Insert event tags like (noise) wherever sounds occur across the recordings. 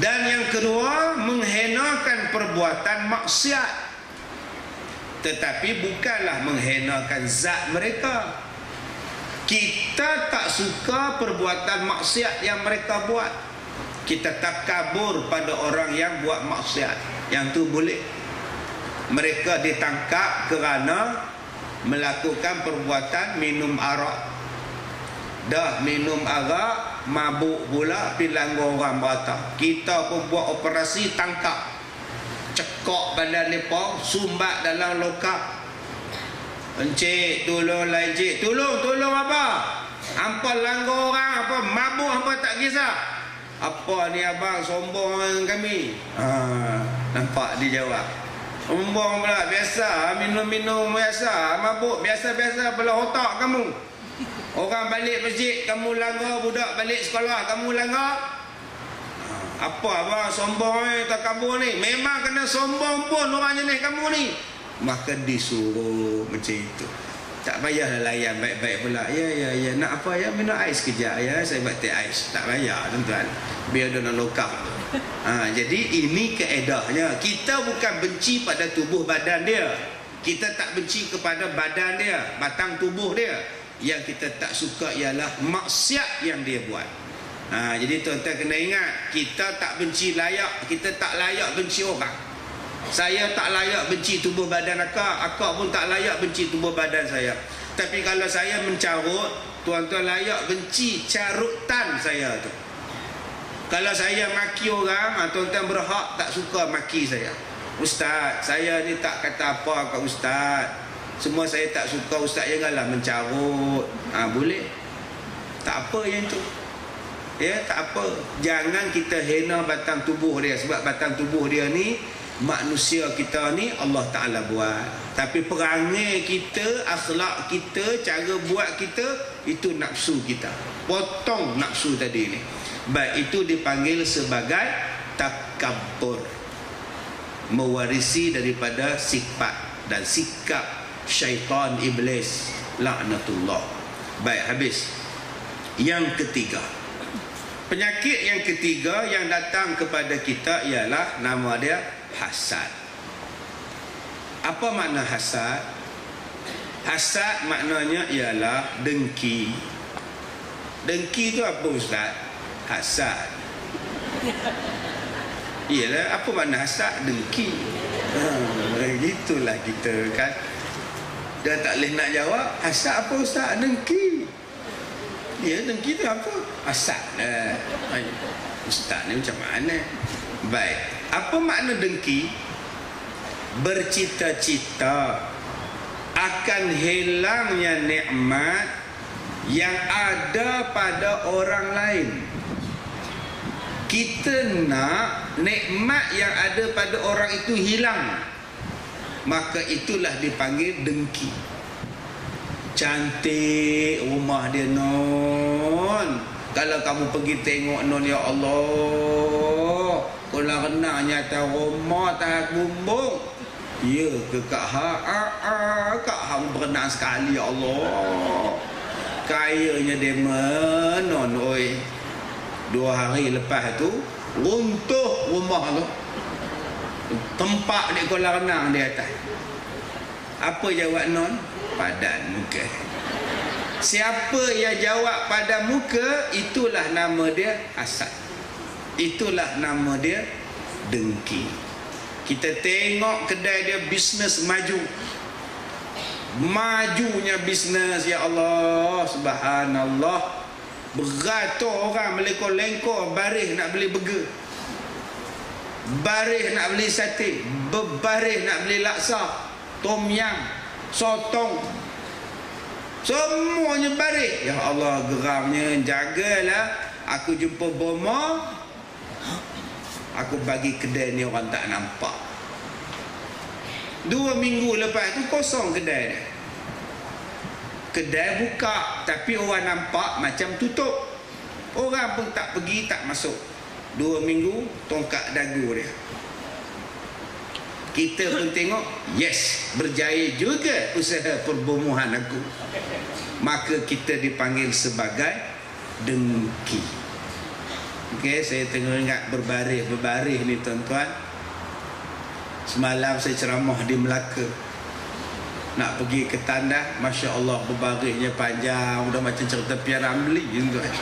Dan yang kedua, menghenakan perbuatan maksiat. Tetapi bukanlah menghenakan zat mereka. Kita tak suka perbuatan maksiat yang mereka buat. Kita tak kabur pada orang yang buat maksiat. Yang tu boleh. Mereka ditangkap kerana melakukan perbuatan minum arak. Dah minum arak, mabuk pula, pergi langgar orang berata. Kita pun buat operasi tangkap. Cekok badan mereka, sumbat dalam lokap. Encik, tolong lah encik. Tolong, tolong apa? Hampa langgar orang, apa? Mabuk, hampa tak kisah. Apa ni abang sombong dengan kami? Ha, nampak dia jawab. Sombong pula, biasa. Minum-minum biasa. Mabuk, biasa-biasa pula otak kamu. Orang balik masjid, kamu langgar. Budak balik sekolah, kamu langgar. Apa abang sombong ni, tak kabur ni? Memang kena sombong pun orang jenis kamu ni. Maka disuruh macam itu. Tak payahlah layan baik-baik pula. Ya ya ya. Nak apa ya? Minum ais kejap ya. Saya buat teh ais. Tak payah tuan-tuan. Biar dia nak lokap (laughs) ha, jadi ini keedahnya. Kita bukan benci pada tubuh badan dia. Kita tak benci kepada badan dia batang tubuh dia yang kita tak suka ialah maksiat yang dia buat. Ha, jadi tuan-tuan kena ingat kita tak benci layak kita tak layak benci orang. Saya tak layak benci tubuh badan akak Akak pun tak layak benci tubuh badan saya. Tapi kalau saya mencarut Tuan-tuan layak benci carutan saya tu. Kalau saya maki orang ha, Tuan-tuan berhak tak suka maki saya. Ustaz, saya ni tak kata apa kat Ustaz Semua saya tak suka Ustaz janganlah mencarut. Ha, Boleh? Tak apa yang tu. Ya, tak apa. Jangan kita hina batang tubuh dia. Sebab batang tubuh dia ni manusia kita ni Allah Ta'ala buat. Tapi perangai kita akhlak kita cara buat kita itu nafsu kita. Potong nafsu tadi ni. Baik itu dipanggil sebagai takabur mewarisi daripada sifat dan sikap syaitan iblis laknatullah baik habis yang ketiga penyakit yang ketiga yang datang kepada kita ialah nama dia hasad. Apa makna hasad? Hasad maknanya ialah dengki. Dengki tu apa ustaz? Hasad. Ialah apa makna hasad? Dengki. Ha, (laughs) gitulah kita kan. Dia tak boleh nak jawab. Hasad apa ustaz? Dengki. Ya, dengki tu apa? Hasad. Eh, ustaz ni macam mana? Baik. Apa makna dengki? Bercita-cita akan hilangnya nikmat yang ada pada orang lain. Kita nak nikmat yang ada pada orang itu hilang. Maka itulah dipanggil dengki. Cantik rumah dia non. Kalau kamu pergi tengok non ya Allah, Kula kena nyata rumah tak bumbung. Ya ke kak ha a a kak hang berenang sekali ya Allah. Kayanya dia menon oi. Dua hari lepas tu runtuh rumah tu. Tempat di kolam renang di atas. Apa jawab non? Padan muka. Siapa yang jawab pada muka itulah nama dia asal. Itulah nama dia dengki. Kita tengok kedai dia bisnes maju. Majunya bisnes ya Allah subhanallah. Beratur orang melekor-lengkor baris nak beli burger. Baris nak beli sate, berbaris nak beli laksa, tom yam, sotong. Semuanya baris. Ya Allah geramnya. Jagalah. Aku jumpa bomo Aku bagi kedai ni orang tak nampak. Dua minggu lepas tu kosong kedai dia. Kedai buka Tapi orang nampak macam tutup. Orang pun tak pergi tak masuk Dua minggu tongkat dagu dia kita pun tengok yes berjaya juga usaha perbomohan aku maka kita dipanggil sebagai dengki Okey, saya tengok ingat berbaris-berbaris ni tuan-tuan. Semalam saya ceramah di Melaka. Nak pergi ke tandah, Masya Allah berbarisnya panjang. Udah macam cerita Pian Ramli tuan.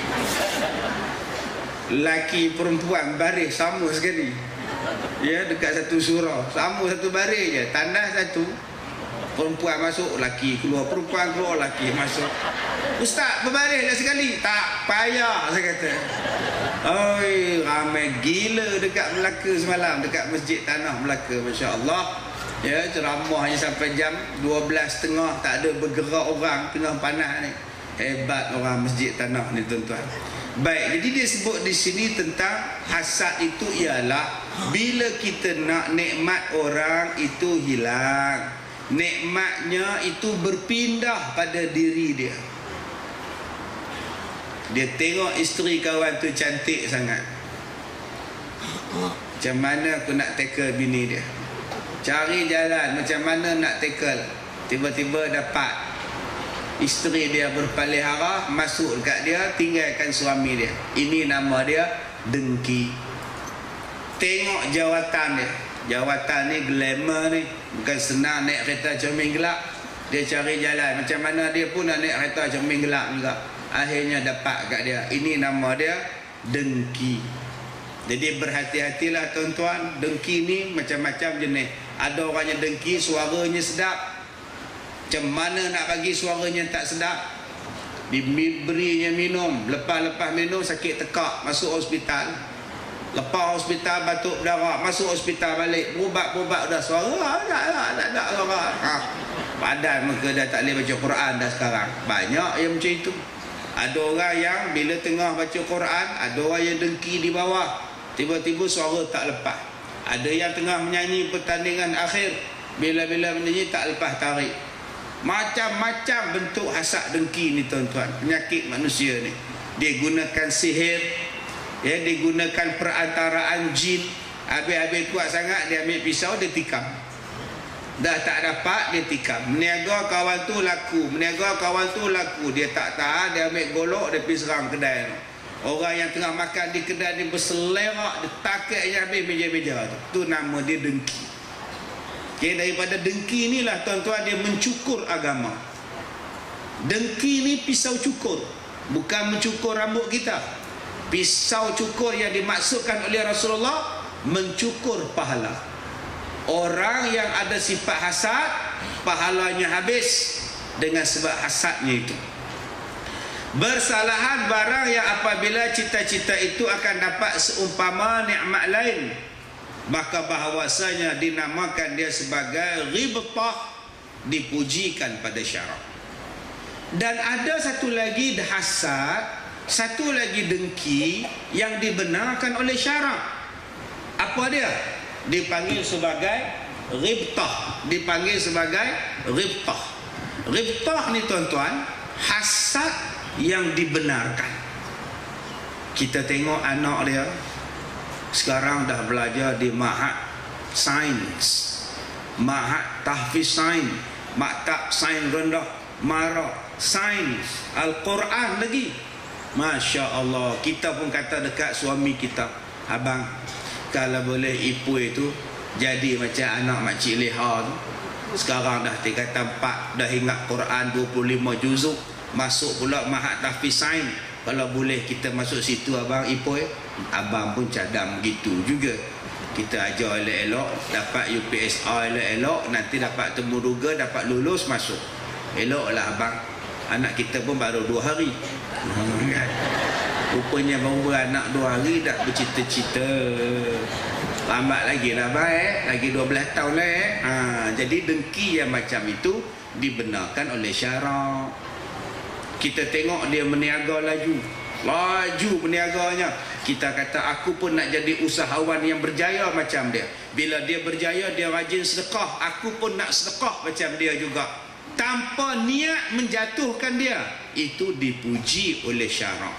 Laki perempuan baris sama sekali. Ya, dekat satu surau. Sama satu baris je. Tandah satu. Perempuan masuk, laki keluar. Perempuan keluar, laki masuk. Ustaz, berbaris dah sekali. Tak payah, saya kata. Oi, ramai gila dekat Melaka semalam dekat Masjid Tanah Melaka masya-Allah. Ya, ceramah hanya sampai jam 12.30 tak ada bergerak orang tengah panas ni. Hebat orang Masjid Tanah ni tuan-tuan. Baik, jadi dia sebut di sini tentang hasad itu ialah bila kita nak nikmat orang itu hilang. Nikmatnya itu berpindah pada diri dia. Dia tengok isteri kawan tu cantik sangat Macam mana aku nak tackle bini dia Cari jalan macam mana nak tackle Tiba-tiba dapat Isteri dia berpalihara Masuk dekat dia Tinggalkan suami dia. Ini nama dia Dengki. Tengok jawatan dia. Jawatan ni glamour ni. Bukan senang naik kereta cermin gelap. Dia cari jalan. Macam mana dia pun nak naik kereta cermin gelap juga. Akhirnya dapat kat dia. Ini nama dia dengki. Jadi berhati-hatilah tuan-tuan. Dengki ni macam-macam jenis. Ada orang yang dengki suaranya sedap macam mana nak bagi suaranya tak sedap? Diberinya minum. Lepas-lepas minum sakit tekak masuk hospital. Lepas hospital batuk berdarah masuk hospital balik berubat-berubat dah suara. Tak tak tak tak suara ha. padan muka dah tak boleh baca Quran dah sekarang. Banyak yang macam itu. Ada orang yang bila tengah baca Quran Ada orang yang dengki di bawah. Tiba-tiba suara tak lepas. Ada yang tengah menyanyi pertandingan akhir Bila-bila menyanyi tak lepas tarik Macam-macam bentuk hasad dengki ni tuan-tuan. Penyakit manusia ni. Dia gunakan sihir ya, Dia gunakan perantaraan jin. Habis-habis kuat sangat Dia ambil pisau dia tikam. Dah tak dapat dia tikam. Meniaga kawan tu laku. Meniaga kawan tu laku. Dia tak tahan Dia ambil golok Dia pergi serang kedai tu. Orang yang tengah makan di kedai Dia berselerak Dia takut yang habis meja-meja tu. Tu nama dia dengki okay, Daripada dengki ni lah Tuan-tuan dia mencukur agama. Dengki ni pisau cukur Bukan mencukur rambut kita. Pisau cukur yang dimaksudkan oleh Rasulullah Mencukur pahala. Orang yang ada sifat hasad Pahalanya habis Dengan sebab hasadnya itu. Bersalahan barang yang apabila cita-cita itu akan dapat seumpama nikmat lain Maka bahawasanya dinamakan dia sebagai ribtah Dipujikan pada syarak. Dan ada satu lagi hasad Satu lagi dengki Yang dibenarkan oleh syarak. Apa dia? dipanggil sebagai ribtah dipanggil sebagai ribtah ribtah ni tuan-tuan hasad yang dibenarkan. Kita tengok anak dia sekarang dah belajar di mahat sains. Mahat tahfiz sains. Maktab sains rendah marah sains. Al-Quran lagi. Masya Allah. Kita pun kata dekat suami kita abang kalau boleh ipui itu jadi macam anak makcik leha tu. Sekarang dah tiga tempat dah ingat Quran 25 juzuk. Masuk pula mahat tahfiz sain kalau boleh kita masuk situ abang ipui abang pun cadam gitu juga. Kita ajar elok-elok dapat UPSR elok-elok nanti dapat temu duga dapat lulus masuk. Eloklah abang. Anak kita pun baru dua hari. Kan? (laughs) Rupanya baru beranak dua hari dah bercita-cita. Lambat lagi lah baik Lagi 12 tahun lah eh. ha, Jadi dengki yang macam itu Dibenarkan oleh syarak Kita tengok dia meniaga laju. Laju meniaganya. Kita kata aku pun nak jadi usahawan yang berjaya macam dia. Bila dia berjaya dia rajin sedekah. Aku pun nak sedekah macam dia juga. Tanpa niat menjatuhkan dia. Itu dipuji oleh syarak.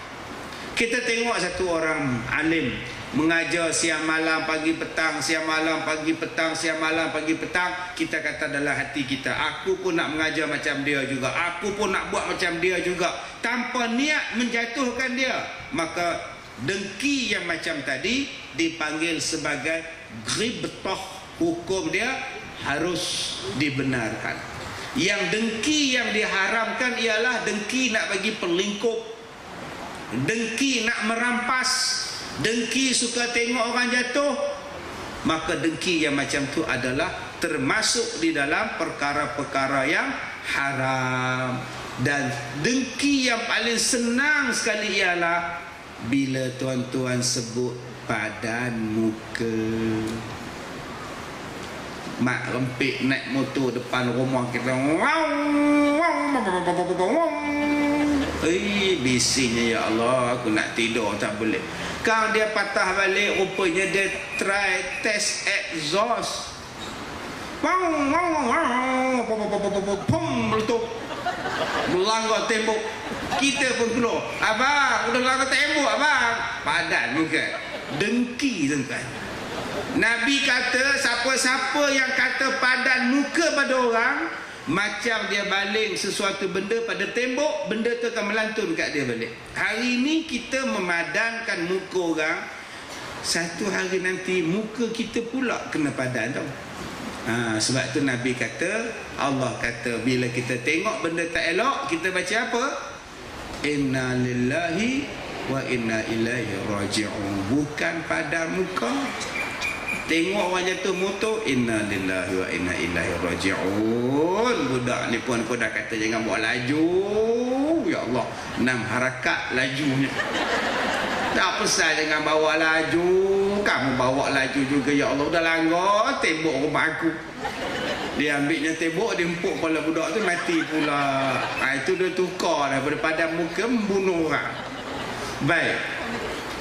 Kita tengok satu orang alim mengajar siang malam pagi petang siang malam pagi petang siang malam pagi petang. Kita kata dalam hati kita aku pun nak mengajar macam dia juga. Aku pun nak buat macam dia juga. Tanpa niat menjatuhkan dia maka dengki yang macam tadi dipanggil sebagai gribtoh hukum dia harus dibenarkan. Yang dengki yang diharamkan ialah dengki nak bagi perlingkup dengki nak merampas dengki suka tengok orang jatuh maka dengki yang macam tu adalah termasuk di dalam perkara-perkara yang haram. Dan dengki yang paling senang sekali ialah bila tuan-tuan sebut padan muka. Mak rempik naik motor depan rumah kita Eh, bisingnya ya Allah aku nak tidur tak boleh. Kau dia patah balik rupanya dia try test exhaust. Pum, meletup melanggar tembok. Kita pun keluar. Abang udah langgar tembok abang. Padan muka. Dengki tuan Nabi kata siapa-siapa yang kata padan muka pada orang macam dia baling sesuatu benda pada tembok benda tu akan melantun kat dia balik. Hari ini kita memadankan muka orang satu hari nanti muka kita pula kena padan tau. Ha, sebab tu Nabi kata Allah kata bila kita tengok benda tak elok kita baca apa? Inna lillahi wa inna ilaihi raji'un. Bukan pada muka tengok orang jatuh motor inna lillahi wa inna ilaihi raji'un. Budak ni pun pun dah kata jangan bawa laju. Ya Allah enam harakat lajunya. Tak pesal jangan bawa laju. Kamu bawa laju juga ya Allah. Dah langgar tembok rumah aku. Dia ambilnya tembok dia empuk kepala budak tu mati pula. Ha, itu dia tukar daripada padam muka membunuh orang. Baik.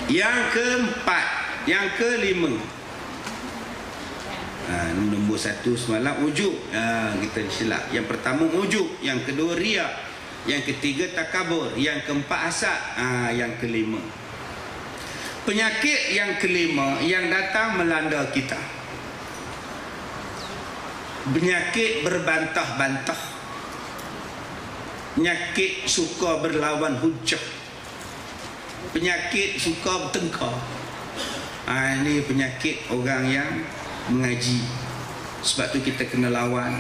Yang keempat yang kelima ha, nombor satu semalam ujuk. Ha, kita silap. Yang pertama ujuk. Yang kedua riak. Yang ketiga takabur. Yang keempat asap ha, yang kelima. Penyakit yang kelima yang datang melanda kita. Penyakit berbantah-bantah. Penyakit suka berlawan hujah. Penyakit suka bertengkar. Ha, ini penyakit orang yang mengaji sebab tu kita kena lawan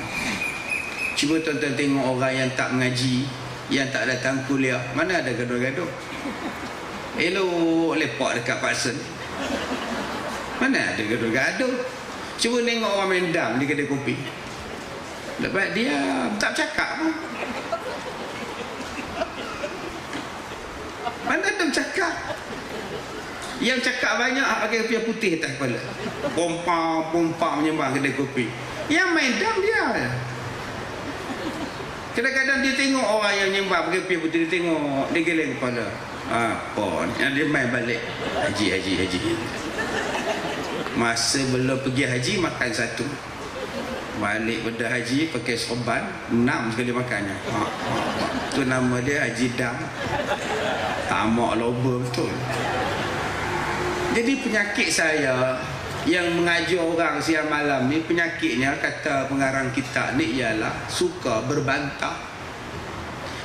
cuba tuan-tuan tengok orang yang tak mengaji yang tak datang kuliah mana ada gaduh-gaduh elok lepak dekat Paksen mana ada gaduh-gaduh Cuba tengok orang main dam di kedai kopi. Lepas dia tak cakap pun. Mana ada cakap? Yang cakap banyak pakai kopi putih atas kepala. Pompa, pompa menyembah kedai kopi. Yang main dam dia. Kadang-kadang dia tengok orang yang nyembah pakai kopi putih dia tengok dia geleng kepala. Apa? Yang dia main balik. Haji, haji, haji masa belum pergi haji makan satu balik pada haji pakai soban enam sekali makannya ha, ha, ha. tu nama dia haji dam tamak loba betul jadi penyakit saya yang mengajar orang siang malam ni penyakitnya kata pengarang kita ni ialah suka berbantah.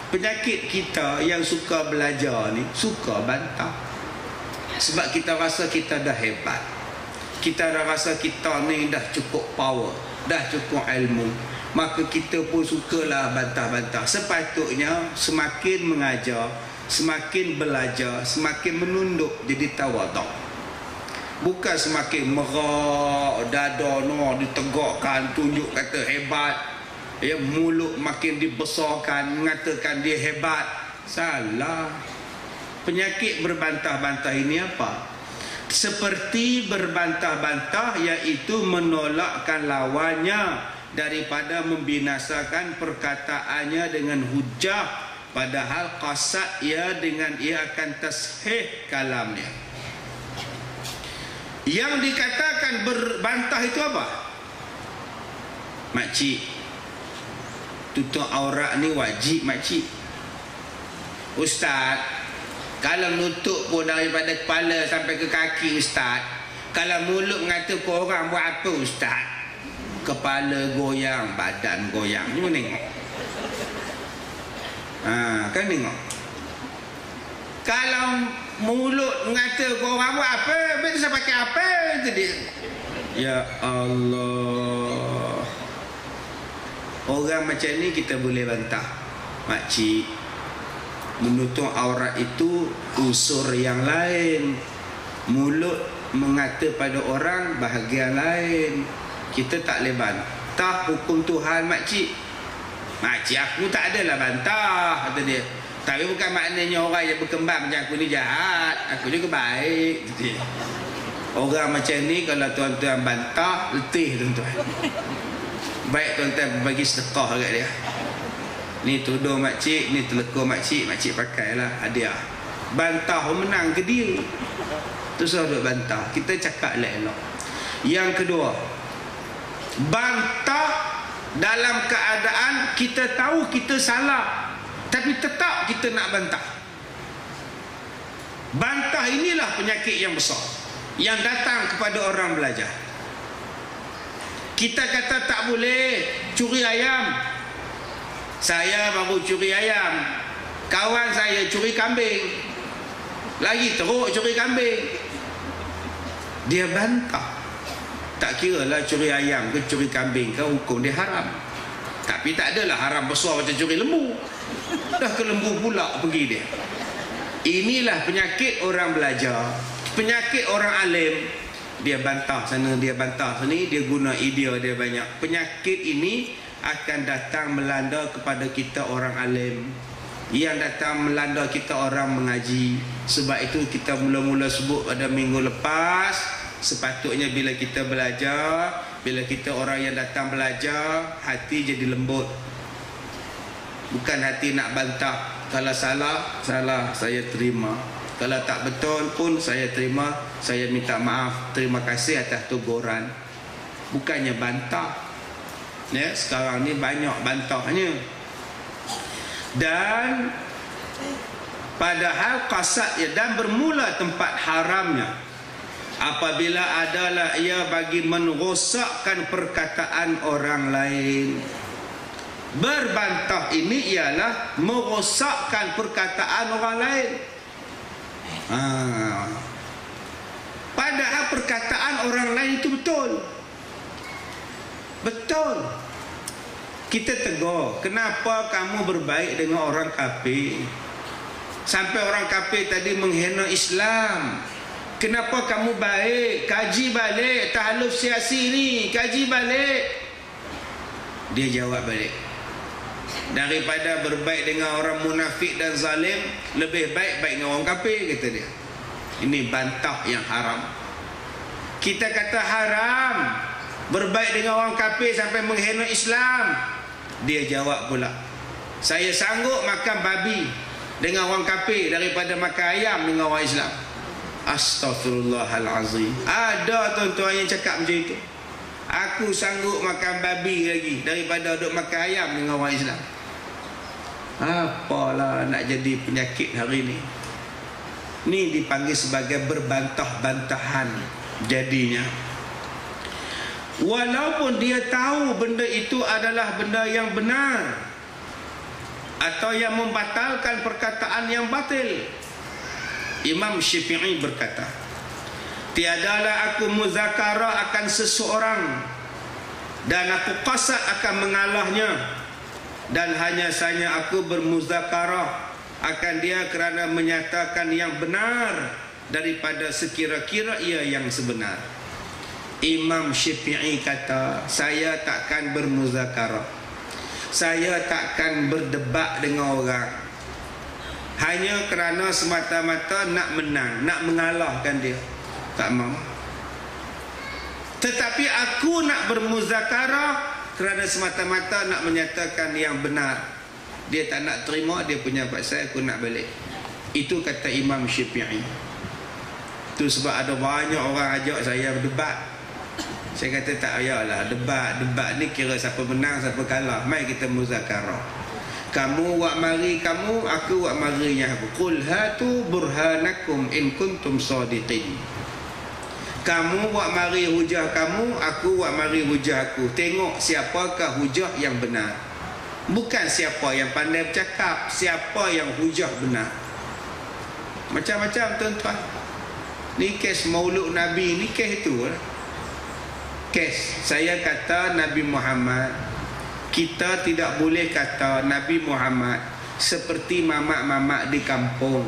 Penyakit kita yang suka belajar ni suka bantah. Sebab kita rasa kita dah hebat. Kita dah rasa kita ni dah cukup power dah cukup ilmu. Maka kita pun sukalah bantah-bantah. Sepatutnya semakin mengajar semakin belajar semakin menunduk jadi tawaduk bukan semakin merak dada no ditegakkan tunjuk kata hebat. Ya mulut makin dibesarkan mengatakan dia hebat. Salah. Penyakit berbantah-bantah ini apa? Seperti berbantah-bantah iaitu menolakkan lawannya daripada membinasakan perkataannya dengan hujah padahal qasad ia dengan ia akan tashih kalamnya yang dikatakan berbantah itu apa? Makcik. Tutup aurat ni wajib makcik. Ustaz kalau nutup pun daripada kepala sampai ke kaki ustaz Kalau mulut mengata orang buat apa ustaz? Kepala goyang, badan goyang. Ni tengok. Ha, Kan tengok. Kalau mulut mengata kau orang buat apa? Habis saya pakai apa? Itu dia. Ya Allah. Orang macam ni kita boleh bantah. Makcik Menutup aurat itu Usur yang lain. Mulut mengata pada orang Bahagian lain. Kita tak boleh bantah Hukum Tuhan makcik. Makcik aku tak adalah bantah Kata dia tapi bukan maknanya orang yang berkembang macam aku ni jahat. Aku juga baik. Orang macam ni kalau tuan-tuan bantah, letih tuan-tuan. Baik tuan-tuan bagi sedekah kat dia. Ni tudung makcik, ni telekor makcik, makcik pakailah hadiah. Bantah menang ke dia. Tu suruh duk bantah. Kita cakap elok. Yang kedua, bantah dalam keadaan kita tahu kita salah tapi tetap kita nak bantah. Bantah inilah penyakit yang besar yang datang kepada orang belajar. Kita kata tak boleh curi ayam. Saya baru curi ayam. Kawan saya curi kambing. Lagi teruk curi kambing. Dia bantah. Tak kira lah curi ayam ke curi kambing ke hukum dia haram. Tapi tak adalah haram besar macam curi lembu Dah ke lembu pula pergi dia. Inilah penyakit orang belajar. Penyakit orang alim. Dia bantah sana, dia bantah sini. Dia guna idea dia banyak. Penyakit ini akan datang melanda kepada kita orang alim. Yang datang melanda kita orang mengaji. Sebab itu kita mula-mula sebut pada minggu lepas. Sepatutnya bila kita belajar. Bila kita orang yang datang belajar. Hati jadi lembut bukan hati nak bantah kalau salah salah saya terima. Kalau tak betul pun saya terima saya minta maaf. Terima kasih atas teguran. Bukannya bantah. Ya sekarang ni banyak bantahnya. Dan padahal kasat ya dan bermula tempat haramnya. Apabila adalah ia bagi merosakkan perkataan orang lain Berbantah ini ialah merosakkan perkataan orang lain. Ha. Padahal perkataan orang lain itu betul. Betul. Kita tegur, kenapa kamu berbaik dengan orang kafir? Sampai orang kafir tadi menghina Islam. Kenapa kamu baik? Kaji balik tahluf siasi ni, kaji balik. Dia jawab balik daripada berbaik dengan orang munafik dan zalim lebih baik baik dengan orang kafir kata dia. Ini bantah yang haram. Kita kata haram. Berbaik dengan orang kafir sampai menghina Islam. Dia jawab pula saya sanggup makan babi dengan orang kafir daripada makan ayam dengan orang Islam. Astaghfirullahalazim. Ada tuan-tuan yang cakap macam itu? Aku sanggup makan babi lagi daripada duduk makan ayam dengan orang Islam. Apalah nak jadi penyakit hari ni? Ni dipanggil sebagai berbantah-bantahan Jadinya. Walaupun dia tahu benda itu adalah benda yang benar Atau yang membatalkan perkataan yang batil Imam Syafi'i berkata Tiadalah aku muzakarah akan seseorang Dan aku kasat akan mengalahnya dan hanya saja aku bermuzakarah akan dia kerana menyatakan yang benar daripada sekira-kira ia yang sebenar. Imam Syafi'i kata, saya takkan bermuzakarah. Saya takkan berdebat dengan orang. Hanya kerana semata-mata nak menang, nak mengalahkan dia. Tak mau. Tetapi aku nak bermuzakarah kerana semata-mata nak menyatakan yang benar dia tak nak terima dia punya pasal aku nak balik. Itu kata Imam Syafi'i. Tu sebab ada banyak orang ajak saya berdebat. Saya kata tak payahlah debat debat ni kira siapa menang siapa kalah. Mai kita muzakarah. Kamu wak mari kamu aku wak mari nya aku. Qul hatu burhanakum in kuntum sadiqin kamu buat mari hujah kamu aku buat mari hujah aku. Tengok siapakah hujah yang benar. Bukan siapa yang pandai bercakap siapa yang hujah benar. Macam-macam tuan-tuan. Ni kes mauluk Nabi ni kes itu lah kes saya kata Nabi Muhammad. Kita tidak boleh kata Nabi Muhammad seperti mamak-mamak di kampung